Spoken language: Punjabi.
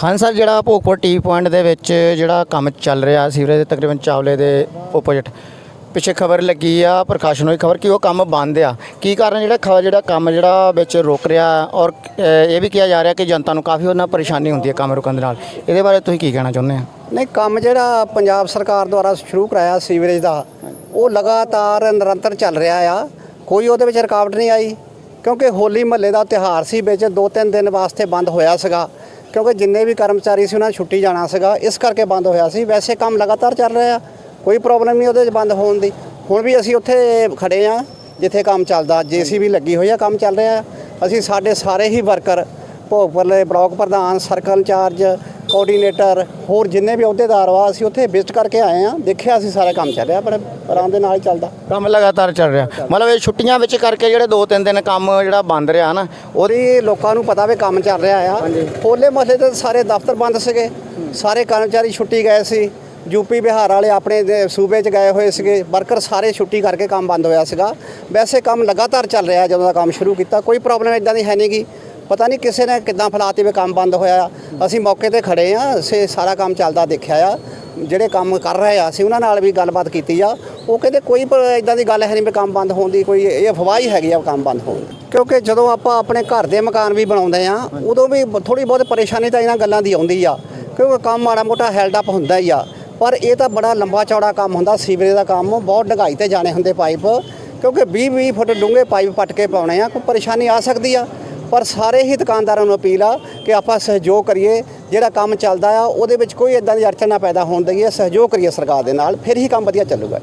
ਹਾਂ ਸਰ, ਜਿਹੜਾ ਭੋਗਪੁਰ ਟੀ ਪੁਆਇੰਟ ਦੇ ਵਿੱਚ ਜਿਹੜਾ ਕੰਮ ਚੱਲ ਰਿਹਾ ਸੀਵਰੇਜ ਦੇ ਤਕਰੀਬਨ ਚਾਵਲੇ ਦੇ ਓਪੋਜਿਟ ਪਿੱਛੇ ਖਬਰ ਲੱਗੀ ਆ, ਪ੍ਰਕਾਸ਼ਨ ਹੋਈ ਖਬਰ ਕਿ ਉਹ ਕੰਮ ਬੰਦ ਆ। ਕੀ ਕਾਰਨ ਜਿਹੜਾ ਖਬਰ, ਜਿਹੜਾ ਕੰਮ ਜਿਹੜਾ ਵਿੱਚ ਰੁਕ ਰਿਹਾ ਔਰ ਇਹ ਵੀ ਕਿਹਾ ਜਾ ਰਿਹਾ ਕਿ ਜਨਤਾ ਨੂੰ ਕਾਫੀ ਉਹਨਾਂ ਪਰੇਸ਼ਾਨੀ ਹੁੰਦੀ ਹੈ ਕੰਮ ਰੁਕਣ ਦੇ ਨਾਲ। ਇਹਦੇ ਬਾਰੇ ਤੁਸੀਂ ਕੀ ਕਹਿਣਾ ਚਾਹੁੰਦੇ ਆ ਨਹੀਂ, ਕੰਮ ਜਿਹੜਾ ਪੰਜਾਬ ਸਰਕਾਰ ਦੁਆਰਾ ਸ਼ੁਰੂ ਕਰਾਇਆ ਸੀਵਰੇਜ ਦਾ, ਉਹ ਲਗਾਤਾਰ ਨਿਰੰਤਰ ਚੱਲ ਰਿਹਾ ਆ। ਕੋਈ ਉਹਦੇ ਵਿੱਚ ਰੁਕਾਵਟ ਨਹੀਂ ਆਈ, ਕਿਉਂਕਿ ਹੋਲੀ ਮਹੱਲੇ ਦਾ ਤਿਉਹਾਰ ਸੀ ਵਿੱਚ, ਦੋ ਤਿੰਨ ਦਿਨ ਵਾਸਤੇ ਬੰਦ ਹੋਇਆ ਸੀਗਾ। ਕਿਉਂਕਿ ਜਿੰਨੇ ਵੀ ਕਰਮਚਾਰੀ ਸੀ ਉਹਨਾਂ ਨੇ ਛੁੱਟੀ ਜਾਣਾ ਸੀਗਾ। ਇਸ ਕਰਕੇ ਬੰਦ ਹੋਇਆ ਸੀ। ਵੈਸੇ ਕੰਮ ਲਗਾਤਾਰ ਚੱਲ ਰਿਹਾ। ਕੋਈ ਪ੍ਰੋਬਲਮ ਨਹੀਂ ਉਹਦੇ 'ਚ ਬੰਦ ਹੋਣ ਦੀ। ਹੁਣ ਵੀ ਅਸੀਂ ਉੱਥੇ ਖੜੇ ਆ ਜਿੱਥੇ ਕੰਮ ਚੱਲਦਾ। ਜੀਸੀਬੀ ਲੱਗੀ ਹੋਈ ਆ, ਕੰਮ ਚੱਲ ਰਿਹਾ। ਅਸੀਂ ਸਾਡੇ ਸਾਰੇ ਹੀ ਵਰਕਰ ਭੋਗਪੁਰਲੇ ਬਲਾਕ ਪ੍ਰਧਾਨ ਸਰਕਲ ਇੰਚਾਰਜ ਕੋਆਰਡੀਨੇਟਰ ਹੋਰ ਜਿੰਨੇ ਵੀ ਅਹੁਦੇਦਾਰ ਵਾ ਅਸੀਂ ਉੱਥੇ ਵਿਜ਼ਿਟ ਕਰਕੇ ਆਏ ਆ ਦੇਖਿਆ ਅਸੀਂ ਸਾਰਾ ਕੰਮ ਚੱਲ ਰਿਹਾ ਬੜੇ ਆਰਾਮ ਦੇ ਨਾਲ ਹੀ ਚੱਲਦਾ। ਕੰਮ ਲਗਾਤਾਰ ਚੱਲ ਰਿਹਾ। ਮਤਲਬ ਇਹ ਛੁੱਟੀਆਂ ਵਿੱਚ ਕਰਕੇ ਜਿਹੜੇ ਦੋ ਤਿੰਨ ਦਿਨ ਕੰਮ ਜਿਹੜਾ ਬੰਦ ਰਿਹਾ ਨਾ ਉਹਦੀ ਲੋਕਾਂ ਨੂੰ ਪਤਾ ਵੀ ਕੰਮ ਚੱਲ ਰਿਹਾ ਆ। ਹੋਲੇ ਮਹੱਲੇ ਤੇ ਸਾਰੇ ਦਫ਼ਤਰ ਬੰਦ ਸੀਗੇ। ਸਾਰੇ ਕਰਮਚਾਰੀ ਛੁੱਟੀ ਗਏ ਸੀ। ਯੂਪੀ ਬਿਹਾਰ ਵਾਲੇ ਆਪਣੇ ਸੂਬੇ 'ਚ ਗਏ ਹੋਏ ਸੀਗੇ। ਵਰਕਰ ਸਾਰੇ ਛੁੱਟੀ ਕਰਕੇ ਕੰਮ ਬੰਦ ਹੋਇਆ ਸੀਗਾ। ਵੈਸੇ ਕੰਮ ਲਗਾਤਾਰ ਚੱਲ ਰਿਹਾ ਜਦੋਂ ਦਾ ਕੰਮ ਸ਼ੁਰੂ ਕੀਤਾ। ਕੋਈ ਪ੍ਰੋਬਲਮ ਇਦਾਂ ਦੀ ਹੈ ਨਹੀਂਗੀ ਪਤਾ ਨਹੀਂ ਕਿਸੇ ਨੇ ਕਿੱਦਾਂ ਫਲਾਤੀ ਵੀ ਕੰਮ ਬੰਦ ਹੋਇਆ ਅਸੀਂ ਮੌਕੇ ਤੇ ਖੜੇ ਆ ਅਸੀਂ ਸਾਰਾ ਕੰਮ ਚੱਲਦਾ ਦੇਖਿਆ ਆ। ਜਿਹੜੇ ਕੰਮ ਕਰ ਰਹੇ ਆ, ਅਸੀਂ ਉਹਨਾਂ ਨਾਲ ਵੀ ਗੱਲਬਾਤ ਕੀਤੀ ਆ। ਉਹ ਕਹਿੰਦੇ ਕੋਈ ਇਦਾਂ ਦੀ ਗੱਲ ਹੈ ਨਹੀਂ ਵੀ ਕੰਮ ਬੰਦ ਹੋਣ ਦੀ, ਕੋਈ ਇਹ ਅਫਵਾਹ ਹੀ ਹੈਗੀ ਆ ਕੰਮ ਬੰਦ ਹੋਣ ਦੀ। ਕਿਉਂਕਿ ਜਦੋਂ ਆਪਾਂ ਆਪਣੇ ਘਰ ਦੇ ਮਕਾਨ ਵੀ ਬਣਾਉਂਦੇ ਆ, ਉਦੋਂ ਵੀ ਥੋੜੀ ਬਹੁਤ ਪਰੇਸ਼ਾਨੀ ਤਾਂ ਇਹਨਾਂ ਗੱਲਾਂ ਦੀ ਆਉਂਦੀ ਆ। ਕਿਉਂਕਿ ਕੰਮ ਮਾੜਾ ਮੋਟਾ ਹੈਲਡ ਅਪ ਹੁੰਦਾ ਹੀ ਆ। ਪਰ ਇਹ ਤਾਂ ਬੜਾ ਲੰਬਾ ਚੌੜਾ ਕੰਮ ਹੁੰਦਾ, ਸੀਵਰੇਜ ਦਾ ਕੰਮ, ਬਹੁਤ ਡਗਾਈ ਤੇ ਜਾਣੇ ਹੁੰਦੇ ਪਾਈਪ। ਕਿਉਂਕਿ 20 20 ਫੁੱਟ ਡੂੰਘੇ ਪਾਈਪ ਪੱਟ ਕੇ ਪਾਉਣੇ ਆ, ਕੋਈ ਪਰੇਸ਼ਾਨੀ ਆ ਸਕਦੀ ਆ। ਪਰ ਸਾਰੇ ਹੀ ਦੁਕਾਨਦਾਰਾਂ ਨੂੰ ਅਪੀਲ ਆ ਕਿ ਆਪਾਂ ਸਹਿਯੋਗ ਕਰੀਏ, ਜਿਹੜਾ ਕੰਮ ਚੱਲਦਾ ਆ, ਉਹਦੇ ਵਿੱਚ ਕੋਈ ਇਦਾਂ ਦੀ ਅੜਚਨ ਨਾ ਪੈਦਾ ਹੋਣ ਦੇਈਏ, ਸਹਿਯੋਗ ਕਰੀਏ ਸਰਕਾਰ ਦੇ ਨਾਲ, ਫਿਰ ਹੀ ਕੰਮ ਵਧੀਆ ਚੱਲੂਗਾ।